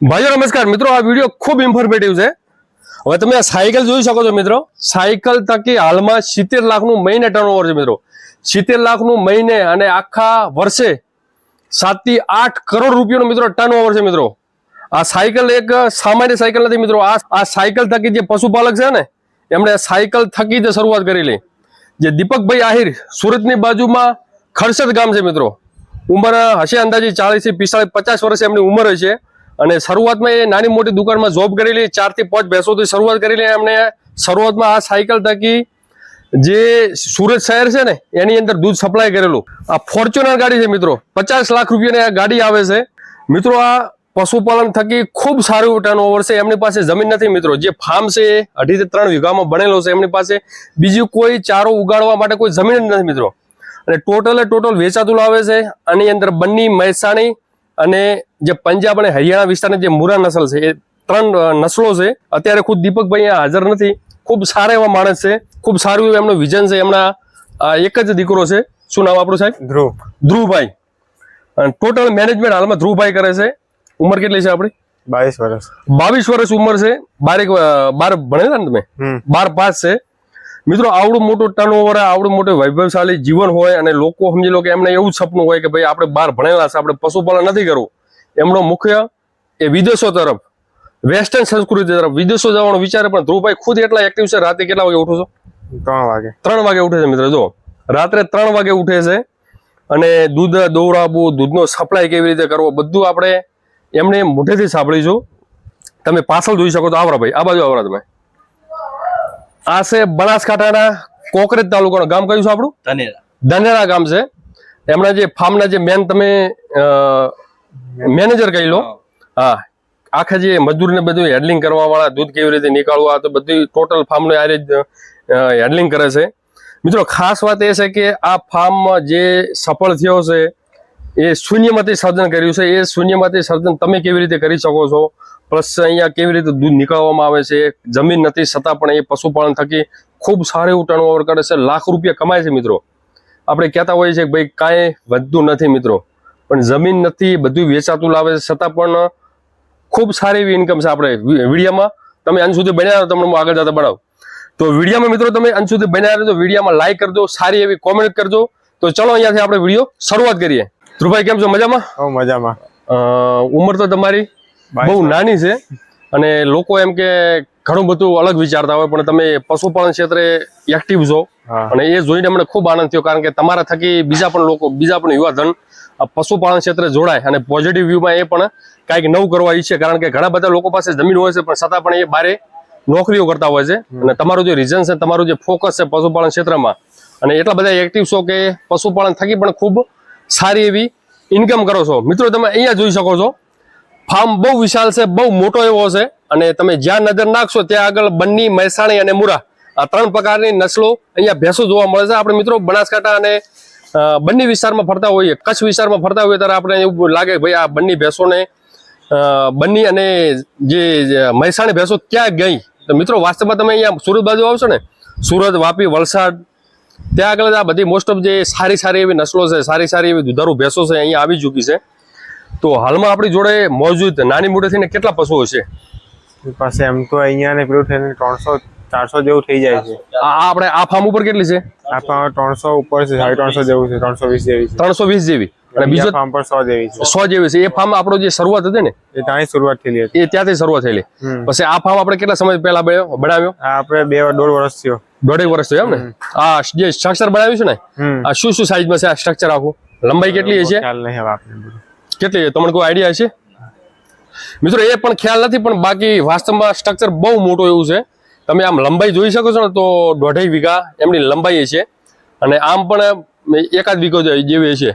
ભાઈઓ, નમસ્કાર. મિત્રો, આ વીડિયો ખૂબ ઇન્ફોર્મેટિવ છે. હવે તમે આ સાયકલ જોઈ શકો છો, મિત્રો. સાયકલ થકી હાલમાં સિત્તેર લાખનું મહિને ટર્નઓવર છે, મિત્રો. સિત્તેર લાખનું મહિને અને આખા વર્ષે સાતથી આઠ કરોડ રૂપિયાનો, મિત્રો ટર્નઓવર છે, મિત્રો. આ સાયકલ એક સામાન્ય સાયકલ નથી, મિત્રો. આ આ સાયકલ થકી જે પશુપાલક છે ને, એમણે સાયકલ થકી જ શરૂઆત કરેલી. જે દીપકભાઈ આહિર સુરતની બાજુમાં ખરસદ ગામ છે, મિત્રો. ઉંમર હશે અંદાજે ચાલીસથી પિસ્તાળીસ, પચાસ વર્ષ એમની ઉંમર છે. અને શરૂઆતમાં એ નાની મોટી દુકાનમાં જોબ કરેલી, ચારથી પાંચ ભેંસોથી શરૂઆત કરેલી એમણે શરૂઆતમાં આ સાયકલ થકી જે સુરત શહેર છે ને, એની અંદર દૂધ સપ્લાય કરેલું. આ ફોર્ચ્યુનર ગાડી છે મિત્રો, પચાસ લાખ રૂપિયાની આ ગાડી આવે છે. મિત્રો, આ પશુપાલન થકી ખૂબ સારું ટર્ન ઓવર છે. એમની પાસે જમીન નથી મિત્રો. જે ફાર્મ છે એ અઢીથી ત્રણ વીઘામાં બનેલો છે. એમની પાસે બીજું કોઈ ચારો ઉગાડવા માટે કોઈ જમીન નથી મિત્રો. અને ટોટલે ટોટલ વેચાતું લાવે છે. આની અંદર બંની મહેસાણી અને જે પંજાબ અને હરિયાણા વિસ્તારની જે મુરા નસલ છે એ ત્રણ નસલો છે. અત્યારે ખુદ દીપકભાઈ અહીંયા હાજર નથી. ખૂબ સારા એવા માણસ છે. ખૂબ સારું એવું એમનું વિઝન છે. એમના એક જ દીકરો છે. શું નામ આપણું સાહેબ? ધ્રુવ. ધ્રુવભાઈ. અને ટોટલ મેનેજમેન્ટ હાલમાં ધ્રુવભાઈ કરે છે. ઉંમર કેટલી છે આપણી? બાવીસ વર્ષ. બાવીસ વર્ષ ઉંમર છે. બારેક એક બાર ભણેલા ને તમે? બાર પાસ છે. મિત્રો આવડું મોટું ટર્નઓવર આવડું મોટું વૈભવશાળી જીવન હોય અને લોકો સમજી લો કે એમને એવું સપનું હોય કે ભાઈ આપણે બહાર ભણેલા છે આપણે પશુપાલન નથી કરવું. એમનો મુખ્ય એ વિદેશો તરફ વેસ્ટર્ન સંસ્કૃતિ તરફ વિદેશો જવાનો વિચાર પણ ધ્રુવભાઈ ખુદ એટલા એક્ટિવ છે રાતે કેટલા વાગે ઉઠો છો? ત્રણ વાગે. ત્રણ વાગે ઉઠે છે મિત્રો જો. રાત્રે ત્રણ વાગે ઉઠે છે અને દૂધ દોવડાવવું દૂધનો સપ્લાય કેવી રીતે કરવો બધું આપણે એમને મોઢેથી સાંભળીશું. તમે પાછળ જોઈ શકો તો આવરા ભાઈ આ બાજુ આવરા તમે. આ છે બનાસકાંઠાના કોકરેજ તાલુકાનું ગામ. કયું છે આપણું? ધનેરા. ધનેરા ગામ છે. એમના જે ફાર્મના જે મેન તમે મેનેજર કહી લો. હા. આખા જે મજૂરને બધું હેડલિંગ કરવા વાળા દૂધ કેવી રીતે નીકાળવું આ તો બધું ટોટલ ફાર્મને આ રીતે હેન્ડલિંગ કરે છે. મિત્રો ખાસ વાત એ છે કે આ ફાર્મમાં જે સફળ થયો છે એ શૂન્યમાંથી સર્જન કર્યું છે. એ શૂન્યમાંથી સર્જન તમે કેવી રીતે કરી શકો છો? પ્લસ અહીંયા કેવી રીતે દૂધ નીકળવામાં આવે છે જમીન નથી છતાં પણ એ પશુપાલન થકી ખૂબ સારું એવું ટર્નઓવર કરે છે લાખ રૂપિયા કમાય છે મિત્રો. આપણે કહેતા હોઈએ છીએ કે ભાઈ કાંઈ વધતું નથી મિત્રો. પણ જમીન નથી બધું વેચાતું લાવે છે છતાં પણ ખૂબ સારી એવી ઇન્કમ છે આપણે વિડીયામાં. તમે અંત સુધી બન્યા તમને હું આગળ જતા બનાવ તો વિડીયામાં મિત્રો તમે અંત સુધી બન્યા તો વિડીયોમાં લાઈક કરજો સારી એવી કોમેન્ટ કરજો. તો ચલો અહીંયાથી આપણે વીડિયો શરૂઆત કરીએ. ધ્રુવભાઈ કેમ છો? મજામાં? મજામાં. ઉંમર તો તમારી? બહુ નાની છે અને લોકો એમ કે ઘણું બધું અલગ વિચારતા હોય પણ તમે પશુપાલન ક્ષેત્રે એક્ટિવ છો અને એ જોઈને અમને ખૂબ આનંદ થયો કારણ કે તમારા થકી બીજા પણ લોકો બીજા પણ યુવાધન પશુપાલન ક્ષેત્રે જોડાય અને પોઝિટિવ વ્યૂમાં એ પણ કાંઈક નવું કરવા ઈચ્છે કારણ કે ઘણા બધા લોકો પાસે જમીન હોય છે પણ છતાં પણ એ બારે નોકરીઓ કરતા હોય છે. અને તમારું જે રીઝન છે તમારું જે ફોકસ છે પશુપાલન ક્ષેત્રમાં અને એટલા બધા એક્ટિવ છો કે પશુપાલન થકી પણ ખૂબ સારી એવી ઇન્કમ કરો છો. મિત્રો તમે અહીંયા જોઈ શકો છો ફાર્મ બહુ વિશાળ છે, બહુ મોટો એવો છે અને તમે જ્યાં નજર નાખશો ત્યાં આગળ બન્ની, મહેસાણી અને મુરા આ ત્રણ પ્રકારની નસલો અહીંયા ભેંસો જોવા મળે છે. આપણે મિત્રો બનાસકાંઠા અને બંને વિસ્તારમાં ફરતા હોઈએ, કચ્છ વિસ્તારમાં ફરતા હોઈએ ત્યારે આપણે એવું લાગે ભાઈ આ બંને ભેંસોને બંની અને જે મહેસાણી ભેંસો ક્યાં ગઈ. તો મિત્રો વાસ્તવમાં તમે અહીંયા સુરત બાજુ આવશો ને, સુરત, વાપી, વલસાડ, ત્યાં આગળ આ બધી મોસ્ટ ઓફ જે સારી સારી એવી નસલો છે, સારી સારી એવી દુધારું ભેંસો છે, અહીંયા આવી ચૂકી છે. તો હાલમાં આપણી જોડે મોજૂદ નાની મોટી થઈને કેટલા પશુઓ છે? પાસે એમ તો અહીંયા ને પેલું થઈને ત્રણસો ચારસો જેવું થઈ જાય છે. આ આ આપણે આ ફાર્મ ઉપર કેટલી છે? આપણા ત્રણસો ઉપર છે સાડી ત્રણસો જેવું છે ત્રણસો વીસ જેવી ત્રણસો વીસ જેવી. અને બીજો ફાર્મ પર સો જેવી છે. સો જેવી છે. એ ફાર્મ આપણો જે શરૂઆત હતી ને એ ત્યાંની શરૂઆત થયેલી હતી. એ ત્યાંથી શરૂઆત થયેલી. પછી આ ફાર્મ આપણે કેટલા સમય પહેલા બનાવ્યો? આ આપણે બે દોઢ વર્ષ થયો. દોઢેક વર્ષ થયો એમ ને? આ જે સ્ટ્રક્ચર બનાવ્યું છે ને આ શું શું સાઈઝમાં છે આ સ્ટ્રક્ચર આખું? લંબાઈ કેટલી છે ખ્યાલ નહીં કેટલી? તમને કોઈ આઈડિયા છે? મિત્રો એ પણ ખ્યાલ નથી પણ બાકી વાસ્તવમાં સ્ટ્રક્ચર બહુ મોટું એવું છે. તમે આમ લંબાઈ જોઈ શકો છો ને તો દોઢાઈ વીઘા એમની લંબાઈ છે. અને આમ પણ એકાદ વીઘો જેવી છે.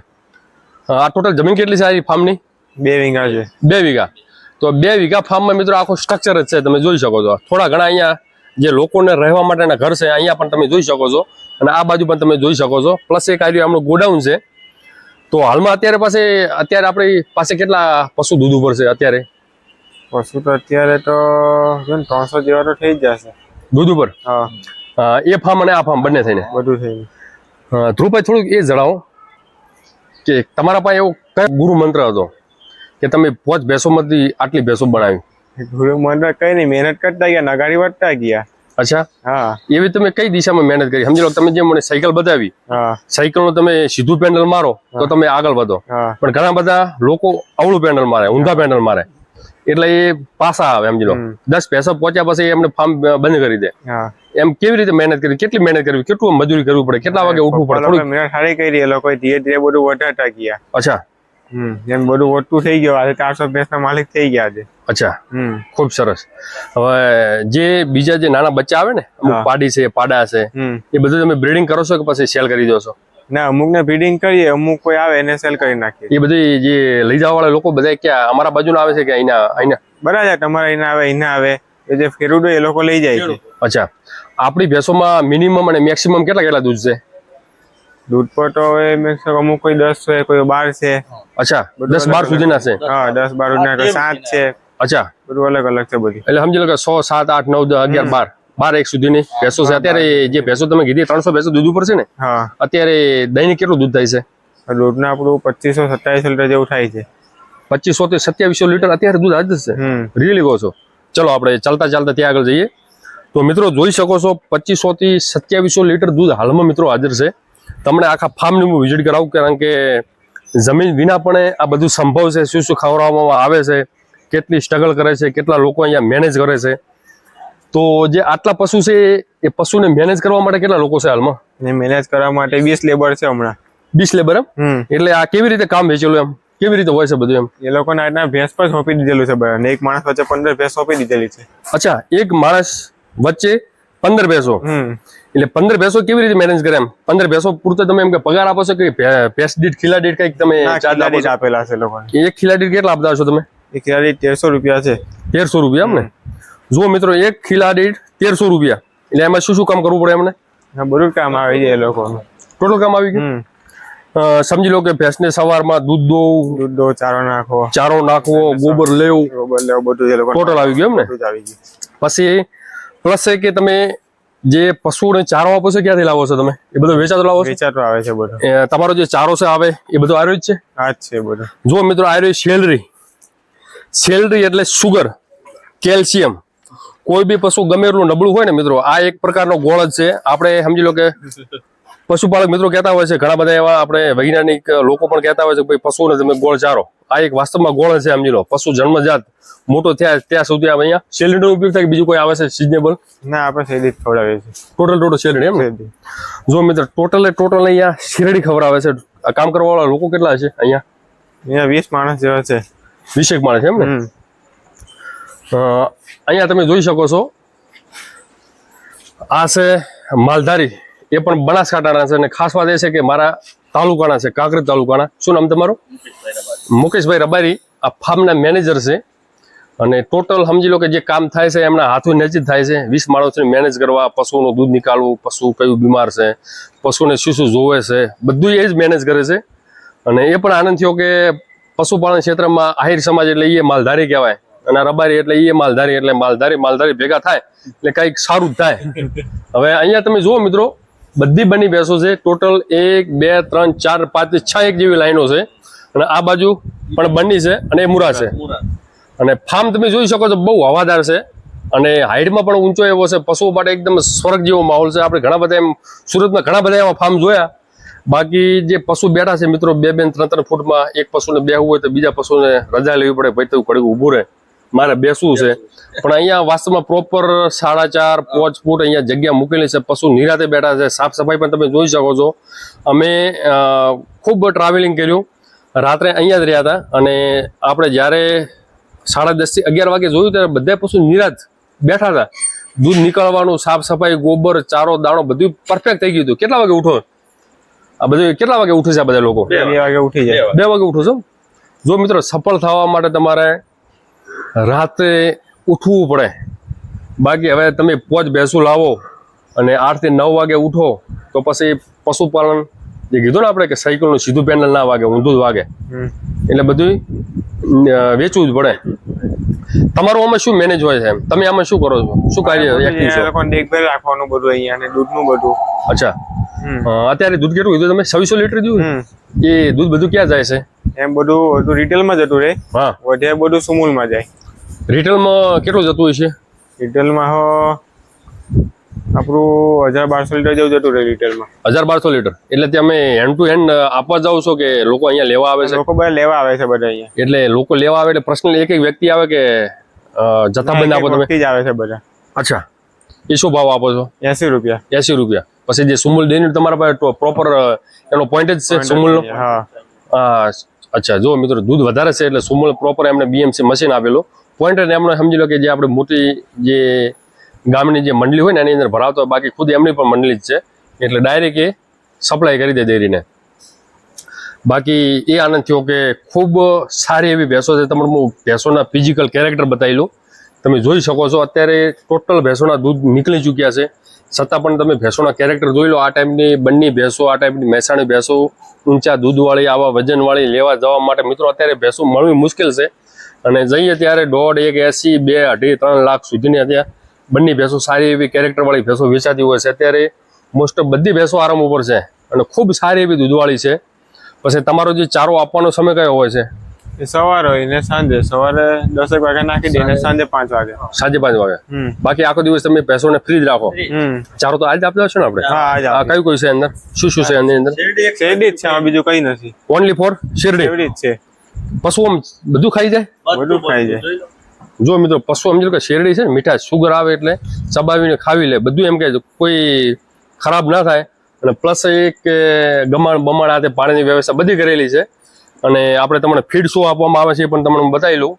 આ ટોટલ જમીન કેટલી છે આ ફાર્મની બે વીઘા છે. બે વીઘા. તો બે વીઘા ફાર્મમાં મિત્રો આખું સ્ટ્રક્ચર જ છે તમે જોઈ શકો છો. થોડા ઘણા અહીંયા જે લોકોને રહેવા માટેના ઘર છે અહીંયા પણ તમે જોઈ શકો છો. અને આ બાજુ પણ તમે જોઈ શકો છો. પ્લસ એક આ રહ્યું ગોડાઉન છે. તો હાલમાં અત્યારે પાસે અત્યારે આપણી પાસે કેટલા પશુ દૂધ ઉપર છે અત્યારે? પશુ તો અત્યારે તો ત્રણસો જેવા તો થઈ જ જશે. દૂધ ઉપર? હા. એ ફાર્મ અને આ ફાર્મ બંને થઈને? બધું થઈને. ધ્રુવભાઈ થોડુંક એ જણાવો કે તમારા પાસે એવો કયો ગુરુ મંત્ર હતો કે તમે પોચ ભેંસોમાંથી આટલી ભેંસો બનાવી? ગુરુ મંત્ર કઈ નહીં મહેનત કરતા ગયા નગાડી વધતા ગયા. અચ્છા? હા. એવી તમે કઈ દિશામાં મહેનત કરી? સમજી લો તમે જે મને સાયકલ બતાવી હા. નું તમે સીધું પેન્ડલ મારો તો તમે આગળ વધો. પણ ઘણા બધા લોકો અવળું પેન્ડલ મારે ઊંધા પેન્ડલ મારે. એટલે એ પાસા આવે સમજી લો. દસ પૈસા પહોંચ્યા પછી એમને ફાર્મ બંધ કરી દે. એમ કેવી રીતે મહેનત કરી? કેટલી મહેનત કરવી? કેટલું મજૂરી કરવી પડે? કેટલા વાગે ઉઠવું પડે? મહેનત સારી કરી એ લોકો ધીરે ધીરે બધું વધારતા ગયા. અચ્છા. હમ જેમ બધું વધતું થઈ ગયું આજે ચારસો ભેંસના માલિક થઈ ગયા આજે અચ્છા. હમ. ખૂબ સરસ. હવે જે બીજા જે નાના બચ્ચા આવે ને અમુક પાડી છે પાડા છે એ બધું તમે બ્રીડિંગ કરો છો કે પછી સેલ કરી દો છો? ના અમુક ને બ્રીડિંગ કરીએ અમુક કોઈ આવે એને સેલ કરી નાખીએ. એ બધી જે લઈ જવા વાળા લોકો બધા ક્યાં અમારા બાજુ આવે છે કે અહીંના અહીંના? બરાબર તમારા એના આવે અહીંયા આવે એ જે ખેડૂતો એ લોકો લઈ જાય છે. અચ્છા. આપણી ભેંસોમાં મિનિમમ અને મેક્સિમમ કેટલા કેટલા દૂધ છે? દૂધ પર તો હવે મેં અમુક કોઈ દસ છે કોઈ બાર છે. અચ્છા દસ બાર સુધીના છે? હા દસ બાર સાત છે. અચ્છા. બધું અલગ અલગ છે બધી. એટલે સમજી લો કે સો સાત આઠ નવ દસ અગિયાર બાર. બાર એક સુધીની ભેંસો છે. અત્યારે જે ભેંસો તમે કીધી ત્રણસો ભેંસો દૂધ ઉપર છે ને? હા. અત્યારે દહીં કેટલું દૂધ થાય છે? દૂધના આપણું પચીસો સત્યાવીસ લીટર જેવું થાય છે. પચીસો થી સત્યાવીસો લીટર અત્યારે દૂધ હાજર છે. રીલી રિયલી કહો છો. ચલો આપણે ચાલતા ચાલતા ત્યાં આગળ જઈએ. તો મિત્રો જોઈ શકો છો પચીસો થી સત્યાવીસો લીટર દૂધ હાલમાં મિત્રો હાજર છે. તમને આખા ફાર્મની હું વિઝિટ કરાવું કારણ કે જમીન વિના પણ આ બધું સંભવ છે શું શું ખવડાવવામાં આવે છે કેટલી સ્ટ્રગલ કરે છે કેટલા લોકો અહીંયા મેનેજ કરે છે. તો જે આટલા પશુ છે એ પશુને મેનેજ કરવા માટે કેટલા લોકો છે હાલમાં? મેનેજ કરવા માટે વીસ લેબર છે હમણાં. બીસ લેબર એમ? એટલે આ કેવી રીતે કામ વેચેલું એમ? કેવી રીતે હોય છે બધું એમ? એ લોકોને આજના ભેંસ પર સોંપી દીધેલું છે બધાને એક માણસ વચ્ચે પંદર ભેંસ સોંપી દીધેલી છે. અચ્છા એક માણસ વચ્ચે પંદર ભેંસો. એટલે પંદર ભેંસો કેવી રીતે મેનેજ કરે એમ? પંદર ભેંસો પૂરતો તમે એમ કે પગાર આપો છો કે ભેંસ દીઠ ખીલા દીઠ કંઈક તમે ચાર્જ આપો છો? આપેલા છે લોકો એક ખીલા દીઠ કેટલા આપતા છો તમે? એ ખિલાડી તેરસો રૂપિયા છે. તેરસો રૂપિયા એમ ને? જુઓ મિત્રો એક ખીલા દીઠ તેરસો રૂપિયા. એટલે એમાં શું શું કામ કરવું પડે એમને? બરોબર બધું કામ આવી જાય એ લોકોનું. ટોટલ કામ આવી ગયું? સમજી લો કે ભેંસને સવારમાં દૂધ દોવું દૂધ દો ચારો નાખો. ચારો નાખવો ગોબર લેવું. ગોબર લેવું બધું લોકો ટોટલ આવી ગયું એમ ને? આવી ગયું. પછી પ્લસ છે કે તમે જે પશુઓને ચારો આપો છો ક્યાંથી લાવો છો તમે? એ બધો વેચાતો લાવો છો? વેચાતો આવે છે બધો. તમારો જે ચારો છે આવે એ બધો આયુર્વેદ છે? આ જ છે બધો. જો મિત્રો આયુર્વેદ સેલરી સેલરી એટલે સુગર કેલ્શિયમ. કોઈ બી પશુ ગમે એટલું નબળું હોય ને મિત્રો આ એક પ્રકારનો ગોળ જ છે. આપણે સમજી લો કે પશુપાલક મિત્રો કહેતા હોય છે ઘણા બધા એવા આપણે વૈજ્ઞાનિક લોકો પણ કહેતા હોય છે કે ભાઈ પશુને તમે ગોળ ચારો. આ એક વાસ્તવમાં ગોળ છે સમજી લો પશુ જન્મજાત મોટો થયા ત્યાં સુધી આવે અહીંયા શેરડીનો ઉપયોગ થાય બીજું કોઈ આવે છે સિઝનેબલ ના આપણે શેરડી ખવડાવીએ છીએ. ટોટલ ટોટલ શેરડી એમ? જો મિત્ર ટોટલ ટોટલ અહીંયા શેરડી ખવડાવે છે. કામ કરવા વાળા લોકો કેટલા છે અહીંયા? અહીંયા વીસ માણસ જેવા છે. વીસેક માણસ એમ ને? અહીંયા તમે જોઈ શકો છો. આ છે માલધારી. એ પણ બનાસકાંઠાના છે અને ખાસ વાત એ છે કે મારા તાલુકાના છે કાંકરેજ તાલુકાના. શું નામ તમારું? મુકેશભાઈ રબારી. આ ફાર્મના મેનેજર છે. અને ટોટલ સમજી લો કે જે કામ થાય છે, એમના હાથો નજીક થાય છે. વીસ માણસોને મેનેજ કરવા પશુનું દૂધ નીકાળવું, પશુ કયું બીમાર છે, પશુને શું શું જોવે છે, બધું એ જ મેનેજ કરે છે. અને એ પણ આનંદ થયો કે પશુપાલન ક્ષેત્રમાં આહિર સમાજ એટલે એ માલધારી કહેવાય. અને રબારી એટલે એ માલધારી, એટલે માલધારી માલધારી ભેગા થાય, એટલે કંઈક સારું થાય. હવે અહીંયા તમે જુઓ મિત્રો બધી બની ભેંસો છે. ટોટલ એક બે ત્રણ ચાર પાંચ છ એક જેવી લાઈનો છે. અને આ બાજુ પણ બંની છે અને એ મુરા છે. અને ફાર્મ તમે જોઈ શકો છો બહુ હવાદાર છે. અને હાઈટમાં પણ ઊંચો એવો છે. પશુઓ માટે એકદમ સ્વર્ગ જેવો માહોલ છે. આપણે ઘણા બધા એમ સુરતમાં ઘણા બધા એવા ફાર્મ જોયા. બાકી જે પશુ બેઠા છે મિત્રો બે બે ત્રણ ત્રણ ફૂટમાં એક પશુને બેહવું હોય તો બીજા પશુને રજા લેવી પડે ભાઈ તો કડક ઊભું રહે. મારે બેસવું છે. પણ અહીંયા વાસ્તવમાં પ્રોપર સાડા ચાર પાંચ ફૂટ અહીંયા જગ્યા મૂકેલી છે. પશુ નિરાતે બેઠા છે. સાફ સફાઈ પણ તમે જોઈ શકો છો. અમે ખૂબ ટ્રાવેલિંગ કર્યું. રાત્રે અહીંયા જ રહ્યા હતા. અને આપણે જ્યારે સાડા દસથી અગિયાર વાગે જોયું ત્યારે બધા પશુ નિરાત બેઠા હતા. દૂધ નીકળવાનું સાફ સફાઈ ગોબર ચારો દાણો બધું પરફેક્ટ થઈ ગયું હતું. કેટલા વાગે ઉઠો? આ બધું કેટલા વાગે ઉઠે છે આ બધા લોકો? બે વાગે ઉઠી જાય. બે વાગે ઉઠો છો? જો મિત્રો સફળ થવા માટે તમારે રાતે ઉઠવું પડે. બાકી હવે તમે પોચ ભેંસું લાવો અને આઠથી નવ વાગે ઉઠો તો પછી પશુપાલન જે કીધું ને આપણે કે સાયકલનું સીધું પેનલ ના વાગે ઊંધું જ વાગે. એટલે બધું વેચવું જ પડે. તમારું આમાં શું મેનેજ હોય છે તમે આમાં શું કરો છો? શું કાર્ય લોકોને રાખવાનું બધું અહીંયા ને દૂધનું બધું. અચ્છા. અત્યારે દૂધ કેટલું કીધું તમે? છવ્વીસો લીટર દૂધ? એ દૂધ બધું ક્યાં જાય છે? એમ બધું બધું રિટેલમાં જતું રહે હા. વધે બધું સુમૂલમાં જાય. રિટેલમાં કેટલું જતું હોય છે? રિટેલમાં હો આપણું હજાર બારસો લીટર જેવું જતું રહે રિટેલમાં હજાર બારસો લીટર. એટલે તમે હેન્ડ ટુ હેન્ડ આપવા જાવ છો કે લોકો અહીંયા લેવા આવે છે? લોકો બધા લેવા આવે છે બધા અહીંયા. એટલે લોકો લેવા આવે એટલે પર્સનલ એક એક વ્યક્તિ આવે કે જથ્થાબંધ આપો તમે? જ આવે છે બધા. અચ્છા. એ શું ભાવ આપો છો? એસી રૂપિયા. એસી રૂપિયા. પછી જે સુમુલ ડેરી તમારા પાસે પ્રોપર એનો પોઈન્ટ જ છે સુમુલનો હા. અચ્છા જો મિત્રો, દૂધ વધારે છે એટલે સુમળ પ્રોપર એમને બીએમસી મશીન આપેલું. પોઈન્ટ એમને સમજી લો કે જે આપણે મોટી જે ગામની જે મંડળી હોય ને, એની અંદર ભરાવતો બાકી ખુદ એમની પણ મંડળી જ છે. એટલે ડાયરેક્ટ એ સપ્લાય કરી દે ડેરીને. બાકી એ આનંદ થયો કે ખૂબ સારી એવી ભેંસો છે. તમને હું ભેંસોના ફિઝિકલ કેરેક્ટર બતાવી લઉં. તમે જોઈ શકો છો, અત્યારે ટોટલ ભેંસોના દૂધ નીકળી ચૂક્યા છે. છતાં પણ તમે ભેંસોના કેરેક્ટર જોઈ લો, આ ટાઈપની બંને ભેંસો, આ ટાઈપની મહેસાણી ભેંસો, ઊંચા દૂધવાળી, આવા વજનવાળી લેવા જવા માટે મિત્રો અત્યારે ભેંસો મળવી મુશ્કેલ છે. અને જઈએ ત્યારે દોઢ, એક, એસી, બે, અઢી, ત્રણ લાખ સુધીની અત્યારે બંને ભેંસો, સારી એવી કેરેક્ટરવાળી ભેંસો વેચાતી હોય છે. અત્યારે મોસ્ટ ઓફ બધી ભેંસો આરામ ઉપર છે અને ખૂબ સારી એવી દૂધવાળી છે. પછી તમારો જે ચારો આપવાનો સમય કયો હોય છે? એ સવાર હોય ને સાંજે. સવારે દસેક વાગે નાખી દે ને સાંજે. પાંચ વાગે. સાંજે પાંચ વાગે. બાકી આખો દિવસ તમે ભેંસોને ફ્રી જ રાખો. ચારો તો આજે આપતા છે ને આપણે? હા કયું કયું છે અંદર? શું શું છે અંદર અંદર? શેરડી જ છે બીજું કઈ નથી. ઓનલી ફોર શેરડી? શેરડી જ છે. પશુ આમ બધું ખાઈ જાય? બધું ખાઈ જાય. જો મિત્રો પશુ સમજો કે શેરડી છે ને મીઠા સુગર આવે એટલે ચબાવીને ખાવી લે. બધું એમ કે કોઈ ખરાબ ના થાય. અને પ્લસ એક ગમાણ બમાણ આ પાણીની વ્યવસ્થા બધી કરેલી છે. અને આપણે તમને ફીડ શું આપવામાં આવે છે એ પણ તમને બતાવી લઉં.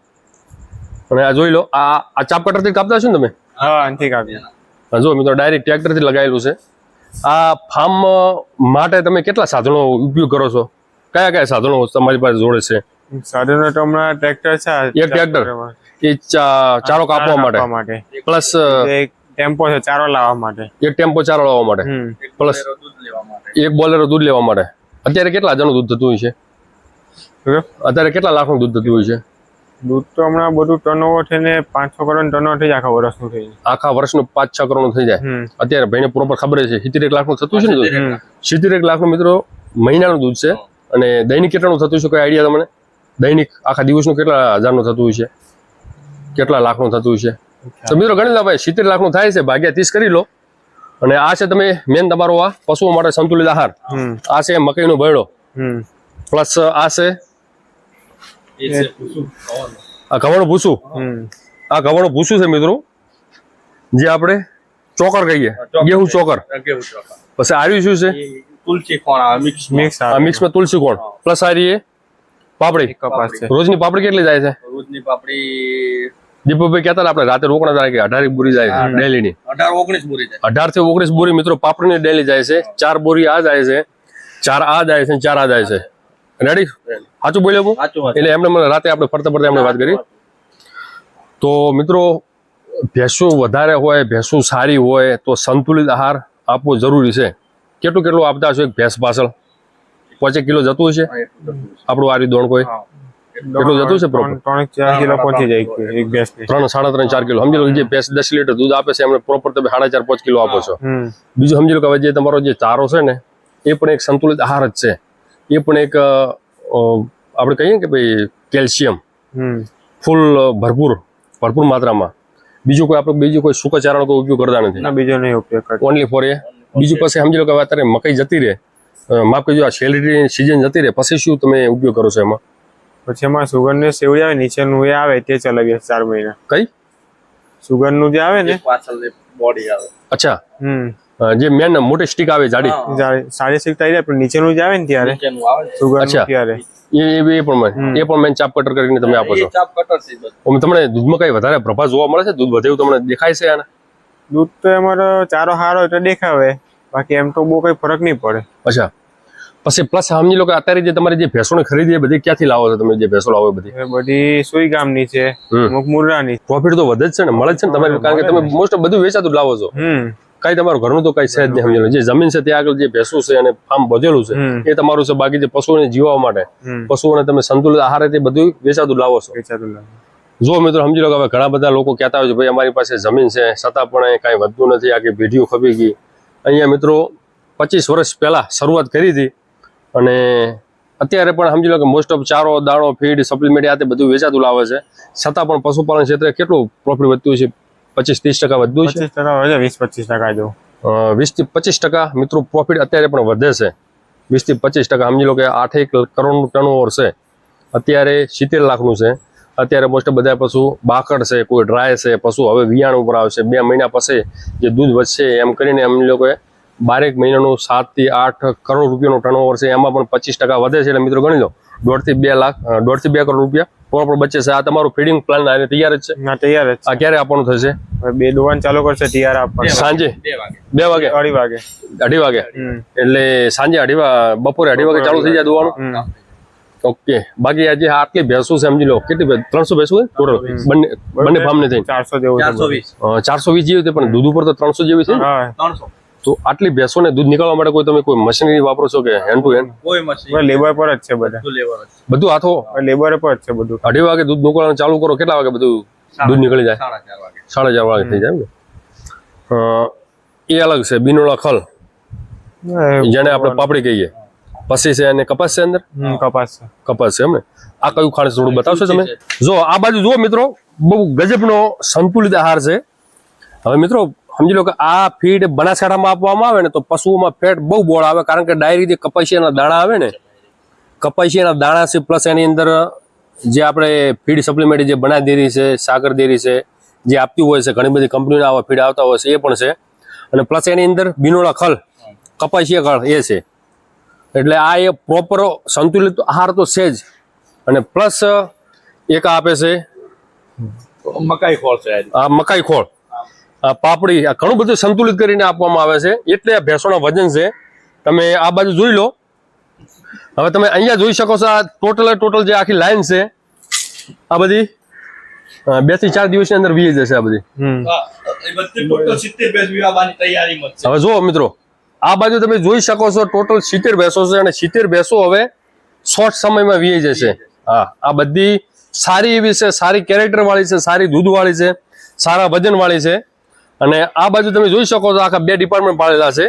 અને આ જોઈ લો આ આ ચાપ કટરથી કાપતા છો ને તમે? હા આનથી કાપી હા, જો મિત્રો ડાયરેક્ટ ટ્રેક્ટરથી લગાવેલું છે. આ ફાર્મ માટે તમે કેટલા સાધનો ઉપયોગ કરો છો? કયા કયા સાધનો તમારી પાસે જોડે છે? સાધનો તો હમણાં ટ્રેક્ટર છે એક ટ્રેક્ટર? એ ચારો કાપવા માટે? પ્લસ એક ટેમ્પો છે ચારો લાવવા માટે. એક ટેમ્પો ચારો લાવવા માટે? પ્લસ એક બોલેરો દૂધ લેવા માટે? અત્યારે કેટલા જણનું દૂધ થતું હોય છે? અત્યારે કેટલા લાખનું દૂધ થતું હોય છે? દૂધ તો હમણાં બધું ટર્નઓવર થઈને પાંચ છ કરોડ ટર્નઓવર થઈ જાય આખા વર્ષનું થઈ જાય આખા વર્ષનું પાંચ છ કરોડનું થઈ જાય. અત્યારે ભાઈને પ્રોપર ખબર છે સિત્તેર એક લાખનું થતું છે ને સિત્તેર એક લાખનું મિત્રો મહિનાનું દૂધ છે. અને દૈનિક કેટલાનું થતું છે? કોઈ આઈડિયા તમને? દૈનિક આખા દિવસનું કેટલા હજારનું થતું હોય છે? કેટલા લાખનું થતું છે? તો મિત્રો ગણી લો ભાઈ સિત્તેર લાખનું થાય છે ભાગ્યા ત્રીસ કરી લો. અને આ છે તમે મેન તમારો આ પશુઓ માટે સંતુલિત આહાર. આ છે મકઈનો હમ. પ્લસ આ છે આ ઘવાણું ભૂસું? આ ઘવાણું ભૂસું છે મિત્રો. જે આપણે ચોકર કહીએ. ગેહું ચોકર. પછી આવ્યું શું છે? તુલસી કોણ મિક્સ મિક્સ મિક્સમાં તુલસી કોણ પ્લસ આ પાપડી. કપાસ છે. રોજની પાપડી કેટલી જાય છે? રોજની પાપડી દીપકભાઈ કહેતા આપણે રાતે રોકડા જાય કે અઢાર બોરી જાય છે ડેલીની. અઢાર ઓગણીસ બોરી જાય. અઢારથી ઓગણીસ બોરી મિત્રો પાપડીની ડેલી જાય છે. ચાર બોરી આ જાય છે. ચાર આ જાય છે ચાર આ જાય છે. રેડી સાચું બોલ્યો હું એટલે એમને મને રાતે આપણે ફરતા ફરતા એમને વાત કરી. તો મિત્રો ભેંસું વધારે હોય ભેંસું સારી હોય તો સંતુલિત આહાર આપવો જરૂરી છે. કેટલું કેટલું આપતા છો એક ભેંસ પાછળ? પાંચેક કિલો જતું હશે? આપણું આરી દોણ કોઈ? કેટલું જતું છે પ્રોપર ત્રણ ત્રણ ચાર કિલો પહોંચી જાય એક- એક ભેંસ ત્રણ સાડા ત્રણ ચાર કિલો. સમજી લો જે ભેંસ દસ લીટર દૂધ આપે છે એમને પ્રોપર તમે સાડા ચાર પાંચ કિલો આપો છો. બીજું સમજી લો કે જે તમારો જે ચારો છે ને એ પણ એક સંતુલિત આહાર જ છે. એ પણ એક આપણે કહીએ ને કે ભાઈ કેલ્શિયમ. ફૂલ ભરપૂર ભરપૂર માત્રામાં. બીજું કોઈ આપણે બીજું કોઈ સૂકા ચારાનો કોઈ ઉપયોગ કરતા નથી. ના બીજો નહીં ઉપયોગ ઓનલી ફોર એ. બીજું પછી સમજી લો કે અત્યારે મકાઈ જતી રહે. માફ કરજો આ શેરડીની સિઝન જતી રહે. પછી શું તમે ઉપયોગ કરો છો એમાં? પછી એમાં સુગર ને સેવડી આવે નીચેનું એ આવે તે ચલાવીએ ચાર મહિના. કઈ? સુગરનું જે આવે ને પાછળ બોડી આવે. અચ્છા. હમ. જે મેન મોટી સ્ટીક આવે જાડી. સાડી સ્ટીક થઈ જાય પણ નીચેનું જ આવે ને ત્યારે? નીચેનું આવે સુગર અચ્છા. ત્યારે? એ એ પણ મેન એ પણ મેન ચાપ કટર કરીને તમે આપો છો. ચાપ કટર છે તમને દૂધમાં કઈ વધારે પ્રભાવ જોવા મળે છે? દૂધ વધે તમને દેખાય છે આને? દૂધ તો અમારો ચારો સારો એટલે દેખાવે. બાકી એમ તો બહુ કઈ ફરક નહીં પડે. અચ્છા. પછી પ્લસ સમજી લો કે અત્યારે જે તમારી જે ભેંસોની ખરીદી એ બધી ક્યાંથી લાવો છો તમે? જે ભેંસો લાવો બધી? બધી સુઈ ગામની છે અમુક મુર્રાની પ્રોફિટ તો વધે જ છે ને મળે જ છે ને તમારે કારણ કે તમે મોસ્ટ બધું વેચાતું લાવો છો. કઈ તમારું ઘરનું તો કઈ છે જ નહીં જે જમીન છે ત્યાં આગળ જે ભેંસો છે અને ફાર્મ બધેલું છે એ તમારું છે બાકી જે પશુઓને જીવવા માટે. પશુઓને તમે સંતુલિત આહાર તે બધું વેચાતું લાવો છો. જો મિત્રો સમજી લો કે હવે ઘણા બધા લોકો કહેતા હોય છે ભાઈ અમારી પાસે જમીન છે છતાં પણ કાંઈ વધતું નથી આખી ભેઢીઓ ખપી ગઈ. અહીંયા મિત્રો પચીસ વર્ષ પહેલા શરૂઆત કરી હતી અને અત્યારે પણ સમજી લો કે મોસ્ટ ઓફ ચારો દાણો ફીડ સપ્લિમેન્ટ આ તે બધું વેચાતું લાવે છે. છતાં પણ પશુપાલન ક્ષેત્રે કેટલું પ્રોફિટ વધતું છે? પચીસ ત્રીસ ટકા વધતું છે? વીસ પચીસ ટકા જેવું. વીસથી પચીસ ટકા મિત્રો પ્રોફિટ અત્યારે પણ વધે છે. વીસથી પચીસ ટકા સમજી લો કે આઠેક કરોડનું ટર્નઓવર છે. અત્યારે સિત્તેર લાખનું છે. અત્યારે મોસ્ટ બધા પશુ બાકડ છે કોઈ ડ્રાય છે પશુ હવે વિયાણ ઉપર આવશે. બે મહિના પછી જે દૂધ વધશે એમ કરીને એમ લોકોએ બારેક મહિનાનું સાતથી આઠ કરોડ રૂપિયાનું ટર્નઓવર છે. એમાં પણ પચીસ ટકા વધે છે. એટલે મિત્રો ગણી લો દોઢથી બે લાખ દોઢથી થી બે કરોડ રૂપિયા પણ બચે છે. આ તમારું ફીડિંગ પ્લાન આને તૈયાર જ છે? ના તૈયાર જ ક્યારે આપવાનું થશે? બે દુકાન ચાલુ કરશે તૈયાર આપવાનું. સાંજે? બે વાગે. વાગે? અઢી વાગે. અઢી વાગે? એટલે સાંજે અઢી બપોરે અઢી વાગે ચાલુ થઈ જાય દોવાનું? ઓકે. બાકી આજે આટલી ભેંસો છે સમજી લો કેટલી ત્રણસો ભેંસો છે ટોટલ. બંને બંને ફાર્મ ને થઈ ચારસો જેવું ચારસો વીસ. જેવી છે પણ દૂધ ઉપર તો ત્રણસો જેવી છે ત્રણસો. તો આટલી ભેંસો ને દૂધ નીકળવા માટે કોઈ તમે કોઈ મશીનરી વાપરો છો કે હેન્ડ ટુ હેન્ડ કોઈ મશીન લેબર પર જ છે બધા. બધું બધું હાથો? લેબર પર જ છે બધું. અઢી વાગે દૂધ નીકળવાનું ચાલુ કરો કેટલા વાગે બધું દૂધ નીકળી જાય? સાડા ચાર વાગે. થઈ જાય ને? એ અલગ છે બિનોળા ખલ. જેને આપણે પાપડી કહીએ. પછી છે અને કપાસ છે અંદર? કપાસ છે. કપાસ છે એમ ને? આ કયું ખાણ થોડું બતાવશો તમે? જો આ બાજુ જુઓ મિત્રો બહુ ગજબનો સંતુલિત આહાર છે. હવે મિત્રો સમજી લો કે આ ફીડ બનાસકાંઠામાં આપવામાં આવે ને તો પશુઓમાં ફેટ બહુ બોળ આવે કારણ કે ડાયરી જે કપાસિયાના દાણા આવે ને કપાસિયાના દાણા છે પ્લસ એની અંદર જે આપણે ફીડ સપ્લિમેન્ટ જે બના દેરી છે સાગર દેરી છે જે આપતી હોય છે ઘણી બધી કંપનીના આવા ફીડ આવતા હોય છે એ પણ છે. અને પ્લસ એની અંદર બિનોળા ખલ કપાસિયા ખળ એ છે. એટલે આ એ પ્રોપર સંતુલિત આહાર તો છે જ. અને પ્લસ એક આપે છે મકાઈ ખોળ છે. આ મકાઈ ખોળ. પાપડી આ ઘણું બધું સંતુલિત કરીને આપવામાં આવે છે. એટલે આ ભેંસોના વજન છે. તમે આ બાજુ જોઈ લો. હવે તમે અહીંયા જોઈ શકો છો આ ટોટલ ટોટલ જે આખી લાઈન છે. આ બધી બેથી ચાર દિવસની અંદર વી જશે આ બધી. હવે જુઓ મિત્રો આ બાજુ તમે જોઈ શકો છો ટોટલ સિત્તેર ભેંસો છે અને સિત્તેર ભેંસો હવે શોર્ટ સમયમાં વી જશે. હા આ બધી સારી એવી છે સારી કેરેક્ટર વાળી છે સારી દૂધ વાળી છે સારા વજન વાળી છે. અને આ બાજુ તમે જોઈ શકો છો આખા બે ડિપાર્ટમેન્ટ પાડેલા છે.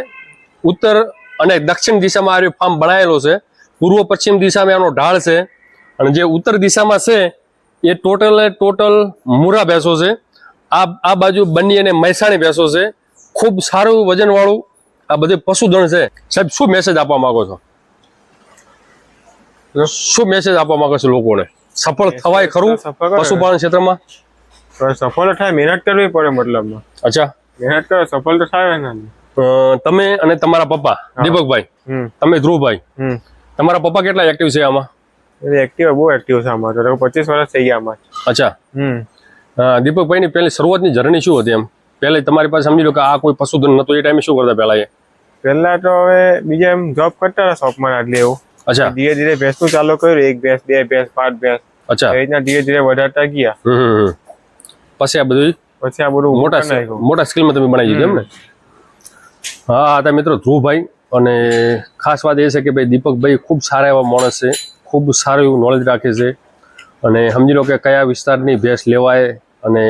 ઉત્તર અને દક્ષિણ દિશામાં આ ફાર્મ બનાવેલો છે. પૂર્વ પશ્ચિમ દિશામાં એનો ઢાળ છે. અને જે ઉત્તર દિશામાં છે એ ટોટલ ટોટલ મુરા ભેંસો છે. આ આ બાજુ બની અને મહેસાણી ભેંસો છે. ખૂબ સારું વજનવાળું આ બધે પશુધન છે. સાહેબ શું મેસેજ આપવા માંગો છો? શું મેસેજ આપવા માંગો છો લોકોને? સફળ થવાય ખરું પશુપાલન ક્ષેત્રમાં? સફળ થાય મહેનત કરવી પડે મતલબમાં. અચ્છા. મહેનત તો સફળ તો થાય ને. તમે અને તમારા પપ્પા દીપકભાઈ. તમે ધ્રુવભાઈ. તમારા પપ્પા કેટલા એક્ટિવ છે આમાં? એક્ટિવ બહુ એક્ટિવ છે આમાં તો. પચીસ વર્ષ થઈ ગયા આમાં. અચ્છા. હમ. અ, દીપકભાઈની પહેલી શરૂઆતની જર્ની શું હતી એમ? પહેલે તમારી પાસે સમજી લો કે આ કોઈ પશુધન નતો એ ટાઈમે શું કરતા પહેલા એ? પહેલા તો હવે બીજા એમ જોબ કરતા હતા શોપમાં આટલી એવું. અચ્છા. ધીરે ધીરે ભેંસનું ચાલુ કર્યું એક ભેંસ બે ભેંસ પાંચ ભેંસ. અચ્છા. એ રીતના ધીરે ધીરે વધારતા ગયા. પછી આ બધું પછી આ બધું મોટા મોટા સ્કેલમાં તમે બનાવી દીધું એમ ને? હા હતા મિત્રો ધ્રુવભાઈ અને ખાસ વાત એ છે કે ભાઈ દીપકભાઈ ખૂબ સારા એવા માણસ છે ખૂબ સારું એવું નોલેજ રાખે છે. અને સમજી લો કે કયા વિસ્તારની ભેંસ લેવાય અને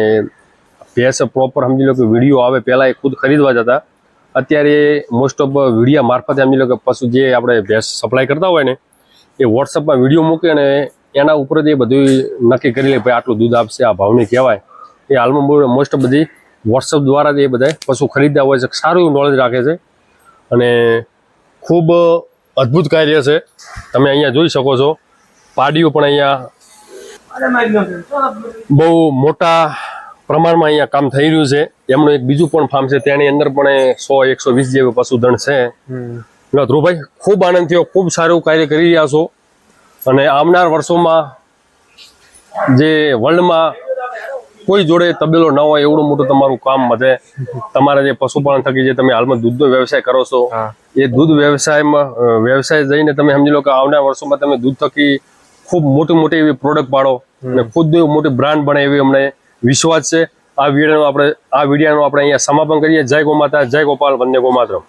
ભેંસ પ્રોપર સમજી લો કે વીડિયો આવે પહેલાં એ ખુદ ખરીદવા જતા. અત્યારે મોસ્ટ ઓફ વિડીયા મારફતે સમજી લો કે પશુ જે આપણે ભેંસ સપ્લાય કરતા હોય ને એ વોટ્સઅપમાં વીડિયો મૂકે અને એના ઉપર જ એ બધું નક્કી કરી લે ભાઈ આટલું દૂધ આપશે આ ભાવની કહેવાય. એ હાલમાં મોસ્ટ બધી વોટ્સઅપ દ્વારા જ એ બધા પશુ ખરીદતા હોય છે સારું એવું નોલેજ રાખે છે. અને ખૂબ અદ્ભુત કાર્ય છે. તમે અહીંયા જોઈ શકો છો. પાડીઓ પણ અહીંયા બહુ મોટા પ્રમાણમાં અહીંયા કામ થઈ રહ્યું છે. એમનું એક બીજું પણ ફાર્મ છે. તેની અંદર પણ એ સો એકસો વીસ જેવું પશુધન છે. ધ્રુવભાઈ ખૂબ આનંદ થયો ખૂબ સારું કાર્ય કરી રહ્યા છો. અને આવનાર વર્ષોમાં જે વર્લ્ડમાં કોઈ જોડે તબેલો ન હોય એવડું મોટું તમારું કામ વધે તમારા જે પશુપાલન થકી જે તમે હાલમાં દૂધનો વ્યવસાય કરો છો એ દૂધ વ્યવસાયમાં વ્યવસાય જઈને તમે સમજી લો કે આવનાર વર્ષોમાં તમે દૂધ થકી ખૂબ મોટી મોટી એવી પ્રોડક્ટ પાડો અને ખુદ મોટી બ્રાન્ડ બને એવી અમને વિશ્વાસ છે. આ વિડીયોનો આપણે આ વિડીયોનો આપણે અહીંયા સમાપન કરીએ. જય ગોમાતા જય ગોપાલ વંદે ગોમાતરમ.